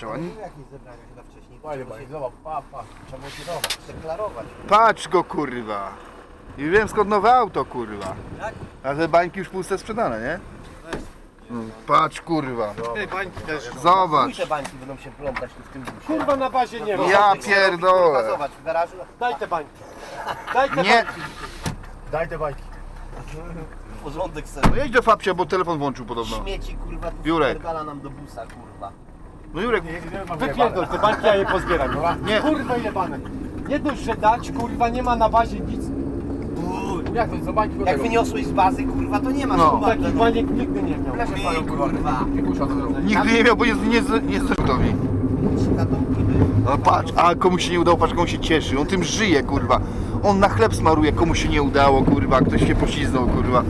pomyślał. Ani... Jakieś zebrania chyba wcześniej. Fajnie. Zobacz, pa, pa. Trzeba motywować, deklarować. Patrz go kurwa. I wiem skąd nowe auto kurwa. A te bańki już puste sprzedane, nie? No, Patrz kurwa. Ty, bańki też. Zobacz. te bańki będą się plątać tu w tym busie. Kurwa na bazie nie ma. Ja pierdolę. w garażu Daj te bańki. Daj te Nie. bańki. Daj te bańki. porządek sobie. No jedź do Fabcia, bo telefon włączył podobno. Śmieci kurwa tu Jurek. nam do busa kurwa. No Jurek, Wypierdol te bańki, ja je pozbieram, dobra? Nie. Kurwa jebane. Nie dość, że dać, kurwa, nie ma na bazie nic. Jak to, co bańki Jak wyniosłeś z bazy kurwa to nie ma No. kurwa. Takich baniek nigdy nie miał. Ej, kurwa. nigdy nie miał, bo nie, nie, nie. Na tą niby. No patrz, a komu się nie udało, patrz on się cieszy, on tym żyje kurwa. On na chleb smaruje, komu się nie udało kurwa, ktoś się pośliznął kurwa.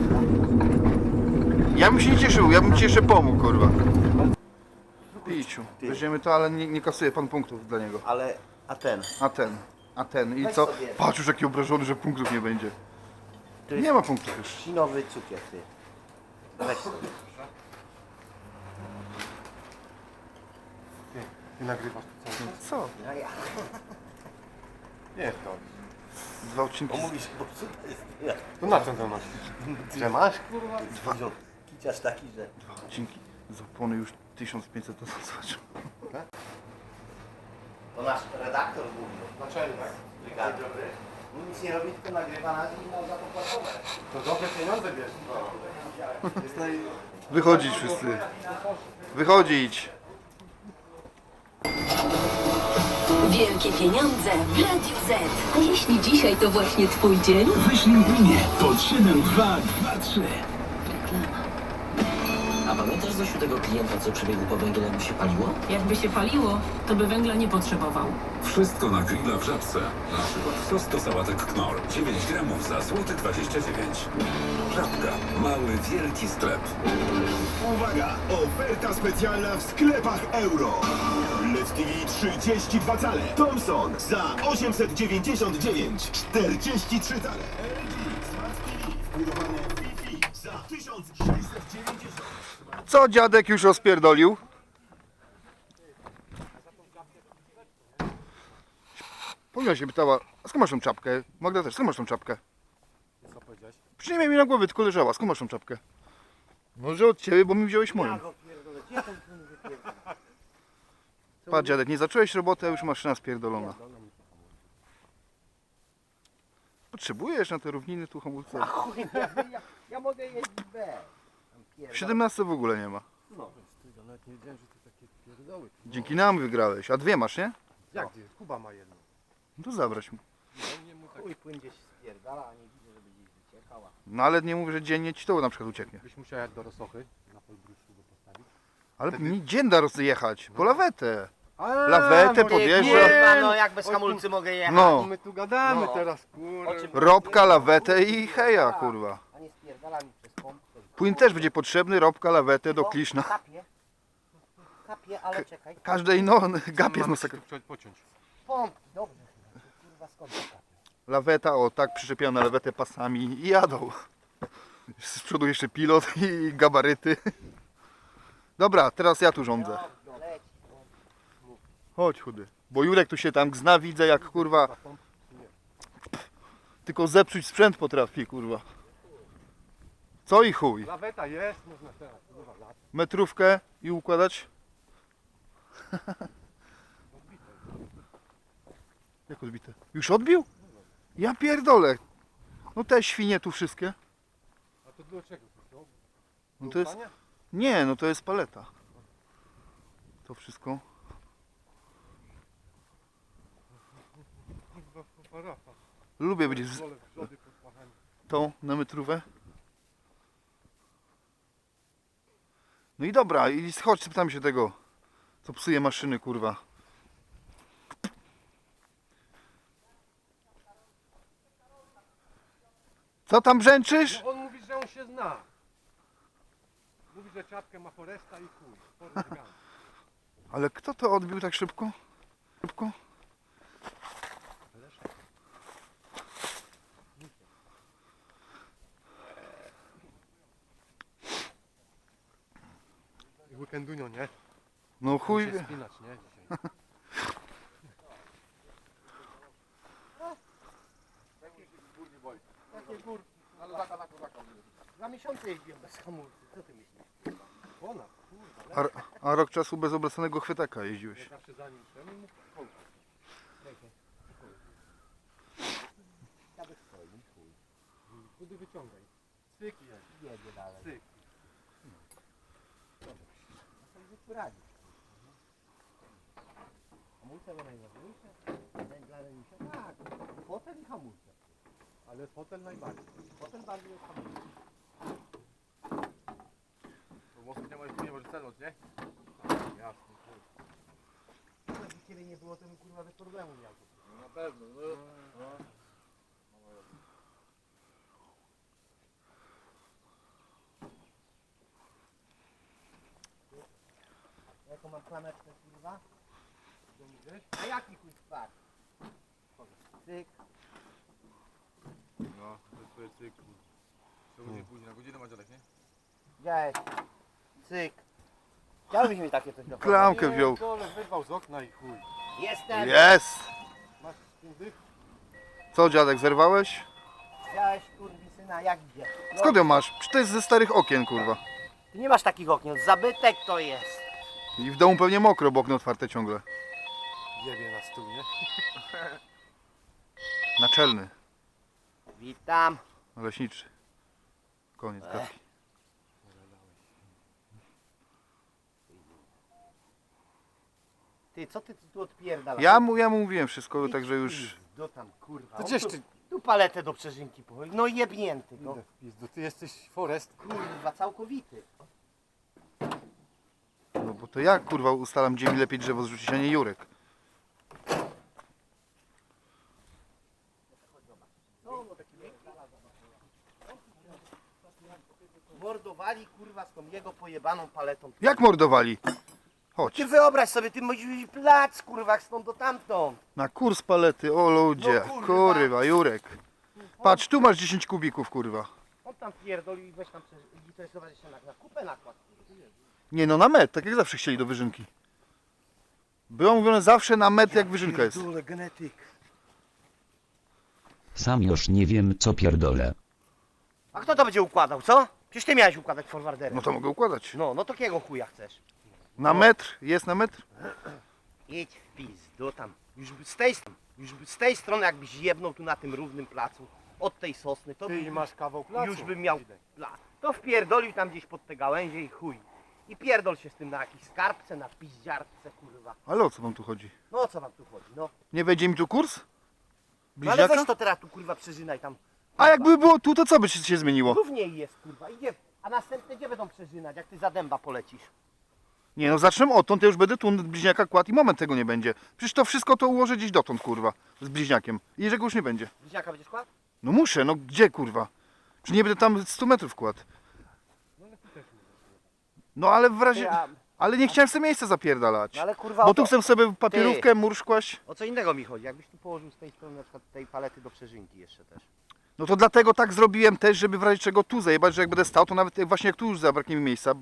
Ja bym się nie cieszył, ja bym ci jeszcze pomógł kurwa. Piciu, weźmiemy to, ale nie, nie kasuje pan punktów dla niego. Ale, a ten. A ten, a ten i Weź co? sobie. Patrz już jaki obrażony, że punktów nie będzie. To jest Nie ma punktów już. Sinowy cukier ty. Weź sobie. Ty nagrywasz to cały czas? Co? Ja, ja. Nie, to. Dwa odcinki. On mówi, że popsuta jest. Na co to masz? Że masz, kurwa? Kiciarz taki, że... Dwa odcinki. Z opony już 1500 to zobaczył. To nasz redaktor główny. Naczelnik. Brygady. On nic nie robi, tylko nagrywa nas i ma za to płacowe. To dobre pieniądze bierz. Wychodzić wszyscy. Wychodzić. Wielkie pieniądze w Radiu Z. A jeśli dzisiaj to właśnie twój dzień? Wyślij gminie pod 7223. Zosiu tego klienta, co przybiegł po węgiel, jak mu się paliło? Jakby się paliło, to by węgla nie potrzebował. Wszystko na grilla w Żabce. Na przykład sos do sałatek Knorr. 9 gramów za złoty 29. Żabka. Mały, wielki sklep. Uwaga! Oferta specjalna w sklepach euro. LED TV 32 cale. Thomson za 899. 43 cale. LG Smart TV wbudowane Wi-Fi za 1690. Co dziadek już rozpierdolił? Pomina się pytała, a skąd masz tą czapkę? Magda też, skąd masz tą czapkę? Co powiedziałeś? Przynajmniej mi na głowie tylko leżała, skąd masz tą czapkę? Może od ciebie, bo mi wziąłeś moją. Patrz dziadek, nie zacząłeś roboty, a już maszyna spierdolona. Potrzebujesz na te równiny tu hamulce? Ja, ja mogę jeździć B. W 17 w ogóle nie ma. Ja nawet nie wiedziałem, że ty takie pierdoły. Dzięki nam wygrałeś, a dwie masz, nie? Jak ty? Kuba ma jedno. No to zabrać mu. Chuj płyn gdzieś spierdala, a nie widzę, żeby gdzieś wyciekała. No ale nie mówię, że dziennie ci to na przykład ucieknie. Byś musiał jechać do Rosochy, na podbruszku go postawić. Ale nie dzień da rozjechać, po lawetę. A, Lawetę no podjeżdża. Kurwa, no jak bez hamulcy mogę jechać? No, My tu gadamy No. teraz, O kurwa. czym- robka, lawetę i heja, kurwa. A nie spierdala mi. Płyn też będzie potrzebny, robka, lawetę do kliszna. Kapie. Kapie, ale czekaj. Każdej no, gapie z nosek. Pociąć. Pompki, dobrze. Kurwa, skąd to kapie? Laweta, o tak, przyczepiona na lawetę pasami i jadą. Z przodu jeszcze pilot i gabaryty. Dobra, teraz ja tu rządzę. Chodź chudy. Bo Jurek tu się tam zna, widzę jak kurwa. Tylko zepsuć sprzęt potrafi, kurwa. Co i chuj. Laweta jest, można teraz. Kurwa, lat. Metrówkę i układać. Jak odbite? Już odbił? Ja pierdolę. No te świnie tu wszystkie. A to do czego? To No to jest. Nie, no to jest paleta. To wszystko. Kurwa. Lubię być z Wolę wrzody pod pachami. tą na metrówę. No i dobra, i chodź, spytam się tego, co psuje maszyny, kurwa. Co tam brzęczysz? On mówi, że on się zna. Mówi, że czapkę ma Foresta i chuj. Gump. Ale kto to odbił tak szybko? Szybko? I weekendunio, nie? No chuj Chuj wie. spinać, nie? Dzisiaj. Takie górki. Dwa miesiące jeździłem bez hamulcy. Co ty myślisz? Ponad, kurwa. A, a rok czasu bez oblecanego chwytaka jeździłeś. Ja zawsze za nim szedłem i mu pomógł. Kudy wyciągaj. Cyk jest. Jedzie No poradzić. Hamulce to najważniejsze. Dla renisia. Tak. Fotel i hamulce. Ale fotel najbardziej. Fotel bardziej od hamulca. To mocno nie możesz nie możesz cenąć, nie? Jasne. Jakby ciebie nie było, to bym kurwa bez problemu miał. Na pewno. No. Jaką klameczkę kurwa? A jaki chuj spadł? Cyk. No, to jest cyk. To będzie później, na godzinę ma dziadek, nie? Widziałeś? Cyk. Chciałbyś mi takie coś do Klamkę wziął. Dole wyrwał z okna i chuj. Jestem! Jest! Masz ten dych? Co dziadek, zerwałeś? Widziałeś kurwisyna, jak idzie? No, Skąd ją masz? Przecież to jest ze starych okien, kurwa. Ty nie masz takich okien, zabytek to jest. I w domu pewnie mokro, bo okno otwarte ciągle. Jebie na stół, nie? Naczelny, Witam. leśniczy. Koniec gadki. Ty, co ty tu odpierdalasz? Ja mu, ja mu mówiłem wszystko, także już... Do tam, kurwa. To gdzieś tu, ty- tu paletę do przeżynki położył. No jebnięty, no. Idę w pizdu. Ty jesteś Forest. Kurwa, całkowity. Bo to ja, kurwa, ustalam, gdzie mi lepiej drzewo zrzucić, a nie Jurek. Mordowali, kurwa, z tą jego pojebaną paletą. Jak mordowali? Chodź. Ty wyobraź sobie, ty musisz plac, kurwa, stąd do tamtąd. Na kurs palety, o ludzie. No, kurwa. Kurwa, Jurek. Patrz, tu masz 10 kubików, kurwa. On tam pierdolił i weź tam i to jest jeszcze na, na kupę nakład. Nie no, na met, tak jak zawsze chcieli do wyżynki. Było mówione zawsze na met, jak wyżynka jest. Pierdolę, genetyk. Sam już nie wiem co pierdolę. A kto to będzie układał, co? Przecież ty miałeś układać forwarderem. No to mogę układać. No, no to kiego chuja chcesz? Na metr? Jest na metr? Idź w pizdu tam. Już by z tej strony, już by z tej strony jakbyś jebnął tu na tym równym placu, od tej sosny, to Ty by, masz kawał placu. już bym miał plac. To wpierdolił tam gdzieś pod te gałęzie i chuj. I pierdol się z tym na jakiejś skarbce, na piździarce, kurwa. Ale o co wam tu chodzi? No o co wam tu chodzi, no? Nie wejdzie mi tu kurs? no ale Bliźniaka? weź to teraz tu kurwa przeżynaj tam. A jakby było tu, to co by się się zmieniło? Równiej jest kurwa, idzie. A następne gdzie będą przeżynać, jak ty za dęba polecisz? Nie no, zacznę odtąd, ja już będę tu bliźniaka kładł i moment tego nie będzie. Przecież to wszystko to ułożę gdzieś dotąd, kurwa. Z bliźniakiem. I jeżeli już nie będzie. Bliźniaka będziesz kładł? No muszę, no gdzie, kurwa? Czy nie będę tam 100 metrów kładł? No ale w razie... A, Ale nie chciałem sobie miejsca zapierdalać. no ale kurwa Bo o tu to- chcę sobie papierówkę, mur. O co innego mi chodzi, jakbyś tu położył z tej strony na przykład tej palety do przeżynki jeszcze też. No to dlatego tak zrobiłem też, żeby w razie czego tu zajebać, że jak będę stał, to nawet jak właśnie jak tu już zabraknie mi miejsca,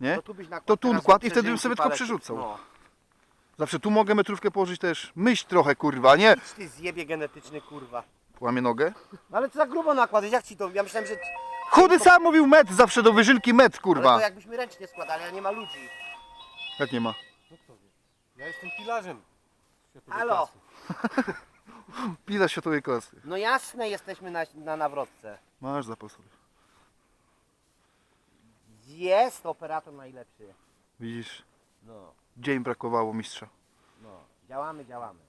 nie? To tu byś nakładł To tu teraz do i wtedy bym przeżynki sobie tylko palety. przerzucał. No. Zawsze tu mogę metrówkę położyć też. Myśl trochę, kurwa, nie? Idź ty zjebie genetyczny kurwa. Łamię nogę. No ale to za grubo nakładać, jak ci to? Ja myślałem, że... Chudy sam mówił metr, zawsze do wyżynki metr, Ale kurwa. to jakbyśmy ręcznie składali, a nie ma ludzi. Jak nie ma? No kto wie. Ja jestem pilarzem. światowego Halo? czasu. Pila światowej klasy. No jasne, jesteśmy na, na nawrotce. Masz zapasowy. Jest operator najlepszy. Widzisz, No, gdzie im brakowało mistrza. no. Działamy, działamy.